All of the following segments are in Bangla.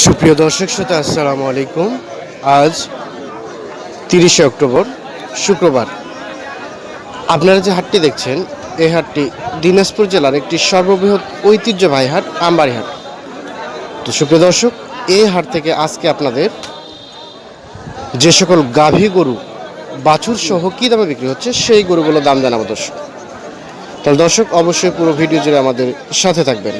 সুপ্রিয় দর্শক শ্রোতা, আসসালামু আলাইকুম। আজ তিরিশে অক্টোবর, শুক্রবার। আপনারা যে হাটটি দেখছেন, এই হাটটি দিনাজপুর জেলার একটি সর্ববৃহৎ ঐতিহ্যবাহী হাট, আমবাড়ি হাট। তো সুপ্রিয় দর্শক, এই হাট থেকে আজকে আপনাদের যে সকল গাভী গরু, বাছুর সহ কী দামে বিক্রি হচ্ছে, সেই গরুগুলো দাম জানাব দর্শক। তাহলে দর্শক, অবশ্যই পুরো ভিডিও জুড়ে আমাদের সাথে থাকবেন।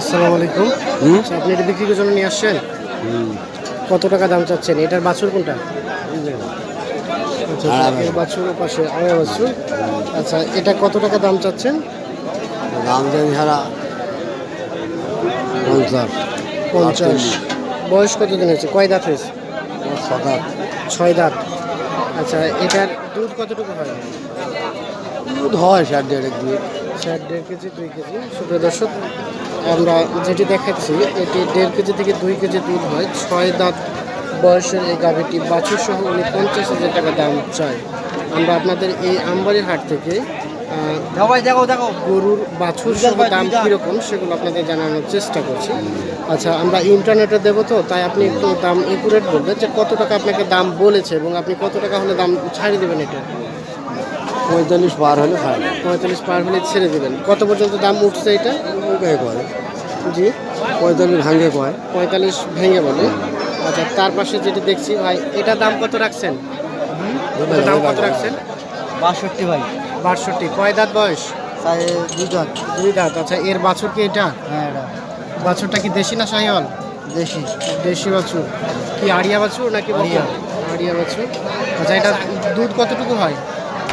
আসসালামু আলাইকুম। আচ্ছা, আপনি এটা বিক্রির জন্য নিয়ে আসছেন? কত টাকা দাম চাচ্ছেন? এটার বাছুর কোনটা? আচ্ছা, বাছুর। পাশে আড়াই বাছুর। আচ্ছা এটা কত টাকা দাম চাচ্ছেন? দাম দেন ছাড়া পঞ্চাশ। পঞ্চাশ। বয়স কতদিন হয়েছে? কয় দাঁত হয়েছে? সাতাশ ছয় দাঁত। আচ্ছা এটার দুধ কতটুকু হয়? দুধ হয় ষাট দেড় দিয়ে চার দেড় কেজি দুই কেজি। সুপ্রিয় দর্শক আমরা যেটি দেখাচ্ছি এটি দেড় কেজি থেকে দুই কেজি দুধ হয়। ছয় দাঁত বয়সের এই গাভীটি বাছুর সহ উনি পঞ্চাশ হাজার টাকা দাম চায়। আমরা আপনাদের এই আমবাড়ির হাট থেকে গরুর বাছুর সহ দাম কীরকম সেগুলো আপনাদের জানানোর চেষ্টা করছি। আচ্ছা আমরা ইন্টারনেটে দেবো তো তাই আপনি একটু দাম একুরেট বলবেন যে কত টাকা আপনাকে দাম বলেছে এবং আপনি কত টাকা হলে দাম ছাড়িয়ে দেবেন এটা? পঁয়তাল্লিশ পার হলে না। পঁয়তাল্লিশ পার হলে ছেড়ে দেবেন। কত পর্যন্ত দাম উঠছে এটা? ওইটাই করে জি। পঁয়তাল্লিশ ভাঙে কয় পঁয়তাল্লিশ ভেঙে বলে আচ্ছা তার পাশে যেটি দেখছি ভাই এটা দাম কত রাখছেন? দাম কত রাখছেন? বাষট্টি ভাই। বাষট্টি। কয় দাঁত বয়স? তাই দাঁত। দুই দাঁত। আচ্ছা এর বাছুর কি এটা? হ্যাঁ এটা। বাছুরটা কি দেশি না শাহিওয়াল দেশি। দেশি বাছুর। কি আড়িয়া বাছুর নাকি? আড়িয়া। আড়িয়া বাছুর। আচ্ছা এটা দুধ কতটুকু হয়?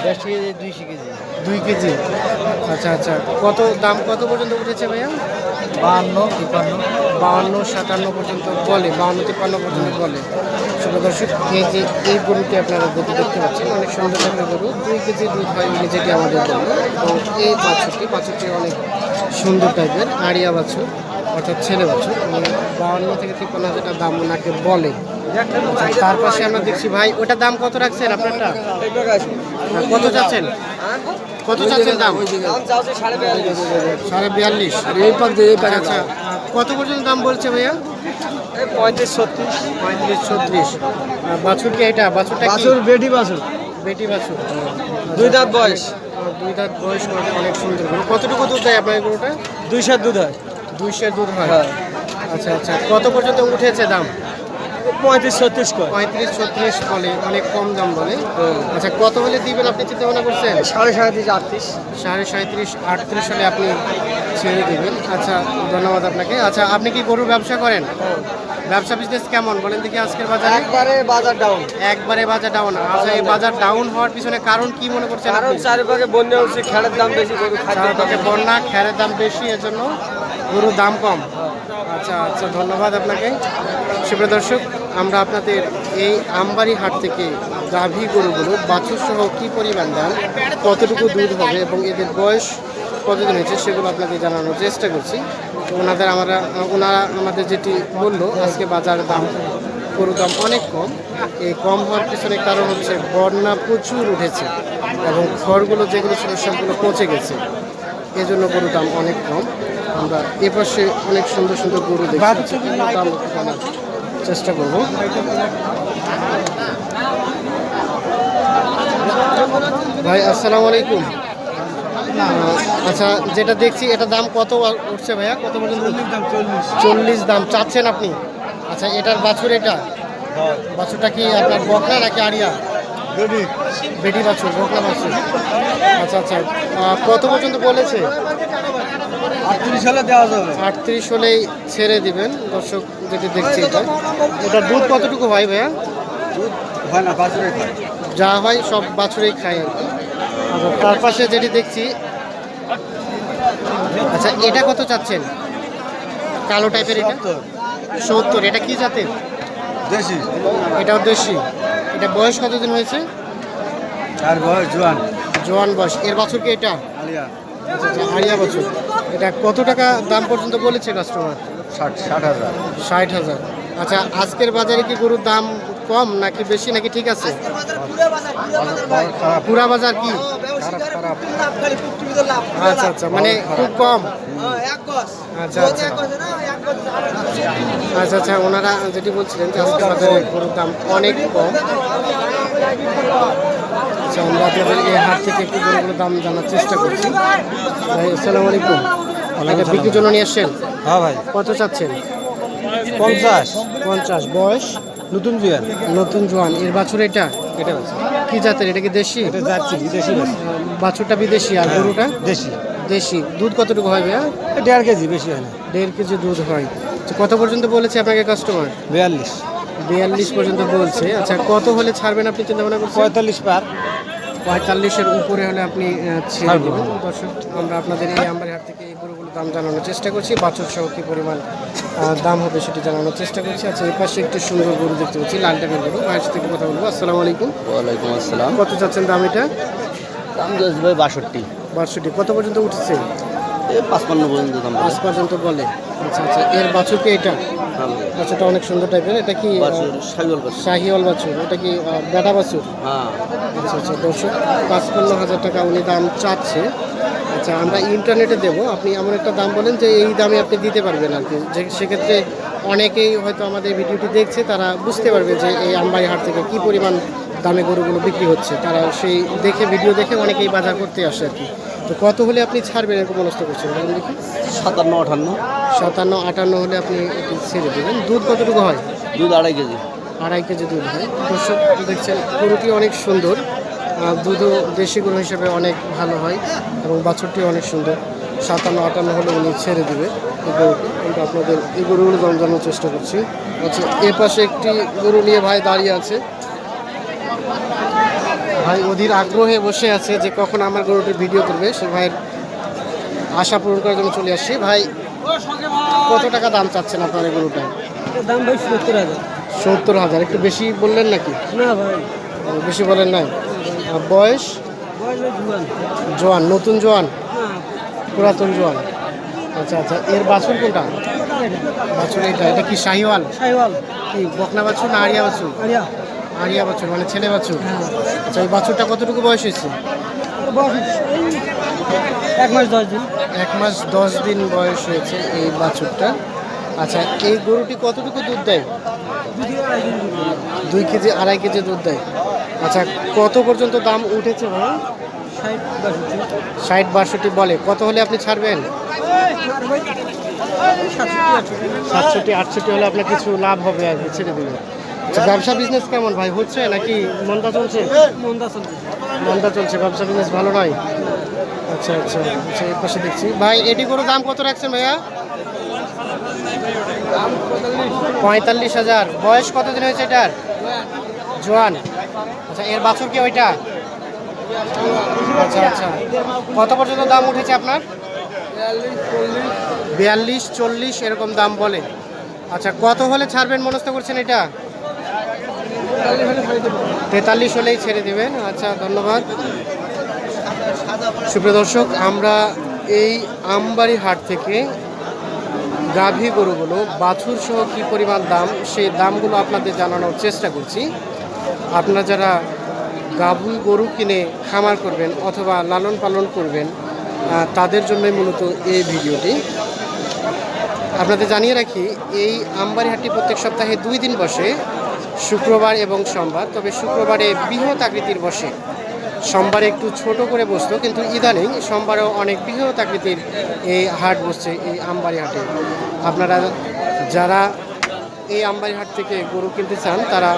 দশ কেজি দুইশো কেজি। দুই কেজি? আচ্ছা আচ্ছা। কত দাম কত পর্যন্ত উঠেছে ভাইয়া? বাহান্ন তিপ্পান্ন। বাউন্ন সাতান্ন পর্যন্ত বলে বাউন্ন তিপ্পান্ন পর্যন্ত বলে। ছোট দর্শক এই যে এই গরুটি আপনারা গরু দেখতে পাচ্ছেন অনেক সুন্দর একটা গরু। দুই কেজি দুধ হয় যেটি আমাদের বলল এবং এই বাছুরটি বাছুরটি অনেক সুন্দর টাইপের আড়িয়া বাছুর অর্থাৎ ছেলে বাছুর উনি বাউন্ন থেকে তিপ্পান্ন হাজার দাম ওনাকে বলে। তার পাশে আমরা দেখছি ভাই ওটার দাম কত রাখছেন আপনারটা? হ্যাঁ, কত চাচ্ছেন? কত চাচ্ছেন দাম? সাড়ে বিয়াল্লিশ। এই পাক এই পাক আচ্ছা কত পর্যন্ত দাম বলছে ভাইয়া? পঁয়ত্রিশ ছত্রিশ। পঁয়ত্রিশ ছত্রিশ বাছুর কি এটা? বাছুরটা বাছুর বেডি বাছুর। বেটি বাছুর। দুই দাঁত বয়স। দুই দাঁত বয়স অনেক- সুন্দর। কতটুকু দুধ দেয় আপনার গরুটা? দুই দুধ হয়। দুইশের দুধ হয়। হ্যাঁ। আচ্ছা আচ্ছা কত পর্যন্ত উঠেছে দাম? পঁয়ত্রিশ ছত্রিশ কয় পঁয়ত্রিশ ছত্রিশ বলে অনেক কম দাম বলে। আচ্ছা কত হলে দিবেন আপনি চিন্তা ভাবনা করছেন? সাড়ে সাঁত্রিশ আটত্রিশ। সাড়ে সাঁত্রিশ আটত্রিশ হলে আপনি ছেড়ে দেবেন। আচ্ছা ধন্যবাদ আপনাকে। আচ্ছা আপনি কি গরুর ব্যবসা করেন? ব্যবসা বিজনেস কেমন? বলেন দেখি আজকের বাজারে। একবারে বাজার ডাউন একবারে বাজার ডাউন আচ্ছা এই বাজার ডাউন হওয়ার পিছনে কারণ কি মনে করছেন কারণ? চারিপাশে বন্যা হচ্ছে খেলের দাম বেশি গরু খাদ্য বন্যা খ্যারের দাম বেশি এর জন্য গরুর দাম কম। আচ্ছা আচ্ছা ধন্যবাদ আপনাকে। সুপ্রিয় দর্শক, আমরা আপনাদের এই আমবাড়ি হাট থেকে গাভী গরুগুলো বাছুর সহ কী পরিমাণ দাম, কতটুকু দুধ হবে এবং এদের বয়স কতদিন হয়েছে সেগুলো আপনাকে জানানোর চেষ্টা করছি। ওনাদের আমরা, ওনারা আমাদের যেটি বলল আজকে বাজার দাম, গরুর দাম অনেক কম। এই কম হওয়ার পিছনে কারণ হচ্ছে বন্যা প্রচুর উঠেছে এবং খড়গুলো যেগুলো ছিল সবগুলো পচে গেছে। এজন্য গরুর দাম অনেক কম। আমরা এপাশে অনেক সুন্দর সুন্দর গরু দেখছি। এগুলোর দাম জানার চেষ্টা করব। ভাই আসসালামু আলাইকুম। আচ্ছা যেটা দেখছি এটা দাম কত উঠছে ভাইয়া? কত পর্যন্ত চল্লিশ দাম চাচ্ছেন আপনি? আচ্ছা এটার বাছুর এটা? বাছুরটা কি আপনার বকনা নাকি আড়িয়া? বেটি বাছুর বকনা বাছুর আচ্ছা আচ্ছা। কত পর্যন্ত বলেছে? আটত্রিশ হলে দেওয়া যাবে। আটত্রিশ হলেই ছেড়ে দিবেন দর্শক যেটি দেখছি এটা। ওটার দুধ কতটুকু হয় ভাইয়া? দুধ হয় না বাছুরে খায়। যা হয় সব বাছুরেই খায় আর কি। আচ্ছা তার পাশে যেটি দেখছি আচ্ছা এটা কত চাচ্ছেন? কালো টাইপের এটা? সত্তর। এটা কি জাতের? দেশি। এটা দেশি। এটা বয়স কতদিন হয়েছে? আর বয়স জোয়ান। জোয়ান বয়স। এর বছর কি এটা? আলিয়া। আচ্ছা হারিয়া বছর। এটা কত টাকা দাম পর্যন্ত বলেছে কাস্টমার ষাট ষাট হাজার। ষাট হাজার। আচ্ছা আজকের বাজারে কি গরুর দাম কম নাকি বেশি নাকি ঠিক আছে? পুরা বাজার কি? খারাপ খারাপ। আচ্ছা আচ্ছা মানে খুব কম? আচ্ছা আচ্ছা। আচ্ছা আচ্ছা ওনারা যেটি বলছিলেন যে আজকে বাজারে গরুর দাম অনেক কম। আচ্ছা আমরা আপনাদের এই হাট থেকে একটু গরুগুলোর দাম জানার চেষ্টা করছি। ভাই আসসালামু আলাইকুম। এটা বিক্রির জন্য নিয়ে আসছেন? হ্যাঁ ভাই। কত চাচ্ছেন? পঞ্চাশ। পঞ্চাশ। বয়স? নতুন জুয়ান নতুন জোয়ান। এর বাছুর এটা? এটা কি জাতের? এটা কি দেশি? এটা যাচ্ছি বিদেশি বাছুরটা বিদেশি আর গরুটা? দেশি। দেশি। দুধ কতটুকু হয় ভাইয়া? দেড় কেজি বেশি হয় না। দেড় কেজি দুধ হয়। আচ্ছা, কত পর্যন্ত বলেছে আপনাকে কাস্টমার বিয়াল্লিশ। বিয়াল্লিশ পর্যন্ত বলছে। আচ্ছা কত হলে ছাড়বেন আপনি চিন্তা ভাবনা করছেন? পঁয়তাল্লিশ পার। পঁয়তাল্লিশের উপরে হলে আপনি ছেড়ে দেবেন। দর্শক আমরা আপনাদের এই আমবাড়ি হাট থেকে দাম জানানোর চেষ্টা করছি বাছুর সহ কী পরিমাণ দাম হবে সেটি জানানোর চেষ্টা করছি। আচ্ছা এই পাশে একটি সুন্দর গরু দেখতে পাচ্ছি লাল টাকার গরু। ভাইয়ের সাথে কথা বলব। আসসালামু আলাইকুম। ওয়ালাইকুম আসসালাম। কত চাচ্ছেন দাম এটা? দাম যাচ্ছে ভাই বাষট্টি। বাষট্টি। কত পর্যন্ত উঠছে? পাঁচপান্ন পর্যন্ত দাম পাঁচ পর্যন্ত বলে। আচ্ছা আচ্ছা এর বাছুরকে এটা? বাছুরটা অনেক সুন্দর টাইপের। এটা কি শাহিওয়াল বাছুর। এটা কি বেটা বাছুর? হ্যাঁ। আচ্ছা আচ্ছা দর্শক পাঁচপান্ন হাজার টাকা উনি দাম চাচ্ছে। আচ্ছা আমরা ইন্টারনেটে দেব। আপনি এমন একটা দাম বলেন যে এই দামে আপনি দিতে পারবেন আর কি। যে সেক্ষেত্রে অনেকেই হয়তো আমাদের ভিডিওটি দেখছে তারা বুঝতে পারবে যে এই আমবাড়ি হাট থেকে কী পরিমাণ দামে গরুগুলো বিক্রি হচ্ছে। তারা সেই দেখে ভিডিও দেখে অনেকেই বাজার করতে আসে আর কি। তো কত হলে আপনি ছাড়বেন এরকম মনস্থ করছেন? বলুন দেখি। সাতান্ন আটান্ন। সাতান্ন আটান্ন হলে আপনি একটু ছেড়ে দেবেন। দুধ কতটুকু হয়? দুধ আড়াই কেজি। আড়াই কেজি দুধ হয়। দর্শক দেখছেন গরুটি অনেক সুন্দর। দুধও দেশি গরু হিসেবে অনেক ভালো হয় এবং বাছুরটি অনেক সুন্দর। সাতান্ন আটান্ন হলে উনি ছেড়ে দেবে গরুটি। আপনাদের এই গরুগুলো দাম জানার চেষ্টা করছি। আচ্ছা এ পাশে একটি গরু নিয়ে ভাই দাঁড়িয়ে আছে। ভাই অধীর আগ্রহে বসে আছে যে কখন আমার গরুটি ভিডিও করবে। সে ভাইয়ের আশা পূরণ করার জন্য চলে আসছি। ভাই কত টাকা দাম চাচ্ছেন আপনার এই গরুটা দাম ভাই সত্তর হাজার। সত্তর হাজার। একটু বেশি বললেন নাকি? না ভাই। বেশি বলেন নাই? বয়স? জুয়ান। নতুন জোয়ান? পুরাতন জোয়ান। আচ্ছা আচ্ছা এর বাছুর কোনটা? বাছুর এটা এটা কি শাহিওয়াল? সাইওয়াল কি বকনা বাছুর না আরিয়া বাছুর? আরিয়া। আরিয়া বাছুর মানে ছেলে বাছুর? হ্যাঁ। আচ্ছা এই বাছুরটা কতটুকু বয়স হয়েছে? এক মাস দশ দিন। এক মাস দশ দিন বয়স হয়েছে এই বাছুরটা। আচ্ছা এই গরুটি কতটুকু দুধ দেয়। দুই কেজি আড়াই কেজি দুধ দেয়। আচ্ছা কত পর্যন্ত দাম উঠেছে ভাই? ষাট বাষট্টি বলে। কত হলে আপনি ছাড়বেন? সাতষট্টি আটষট্টি হলে আপনার কিছু লাভ হবে আর কি ছেড়ে দেবেন। আচ্ছা ব্যবসা বিজনেস কেমন ভাই? হচ্ছে নাকি মন্দা চলছে? মন্দা চলছে। মন্দা চলছে ব্যবসা বিজনেস ভালো নয়? আচ্ছা আচ্ছা আচ্ছা এই পাশে দেখছি। ভাই এটি করে দাম কত রাখছেন ভাইয়া? পঁয়তাল্লিশ হাজার। বয়স কতদিন হয়েছে এটার? জোয়ান। আচ্ছা এর বাছুর কি ওইটা? আচ্ছা আচ্ছা। কত পর্যন্ত দাম উঠেছে আপনার? বিয়াল্লিশ, চল্লিশ, এরকম দাম বলে। আচ্ছা কত হলে ছাড়বেন, মনস্থ করছেন এটা? তেতাল্লিশ হলেই ছেড়ে দেবেন। আচ্ছা ধন্যবাদ। সুপ্রিয় দর্শক, আমরা এই আমবাড়ি হাট থেকে গাভী গরুগুলো বাছুর সহ কী পরিমাণ দাম, সেই দামগুলো আপনাদের জানানোর চেষ্টা করছি। আপনারা যারা গাভী গরু কিনে খামার করবেন অথবা লালন পালন করবেন তাদের জন্যই মূলত এই ভিডিওটি। আপনাদের জানিয়ে রাখি, এই আমবাড়ি হাটটি প্রত্যেক সপ্তাহে দুই দিন বসে, শুক্রবার এবং সোমবার। তবে শুক্রবারে বৃহৎ আকৃতির বসে। সোমবারে একটু ছোট করে বসতো, কিন্তু ইদানিং সোমবারেও অনেক বৃহৎ আকৃতির এই হাট বসছে এই আমবাড়ি হাটে আপনারা যারা এই আমবাড়ি হাট থেকে গরু কিনতে চান, তারা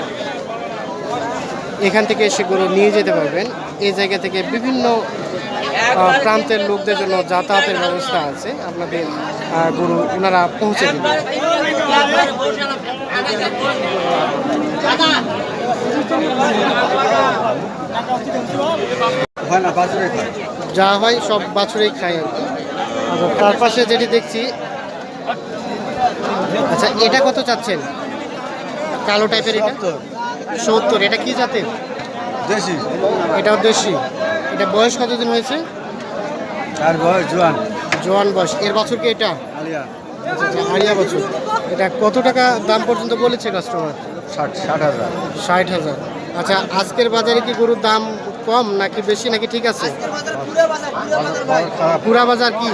এখান থেকে এসে গরু নিয়ে যেতে পারবেন। এই জায়গা থেকে বিভিন্ন প্রান্তের লোকদের জন্য যাতায়াতের ব্যবস্থা আছে। আপনাদের গরু ওনারা পৌঁছে দেবেন যা হয় সব বাছুরেই খাই আর আচ্ছা তার পাশে যেটি দেখছি আচ্ছা এটা কত চাচ্ছেন? কালো টাইপের এটা? সত্তর এটা কি জাতের? দেশি। এটাও দেশি। এটা বয়স কতদিন হয়েছে? আর বয়স জোয়ান। জোয়ান বয়স। এর বছর কি এটা? আলিয়া। আড়িয়া বছর। এটা কত টাকা দাম পর্যন্ত বলেছে কাস্টমার ষাট ষাট হাজার। ষাট হাজার। আচ্ছা আজকের বাজারে কি গরুর দাম কম নাকি বেশি নাকি ঠিক আছে? পুরা বাজার কি?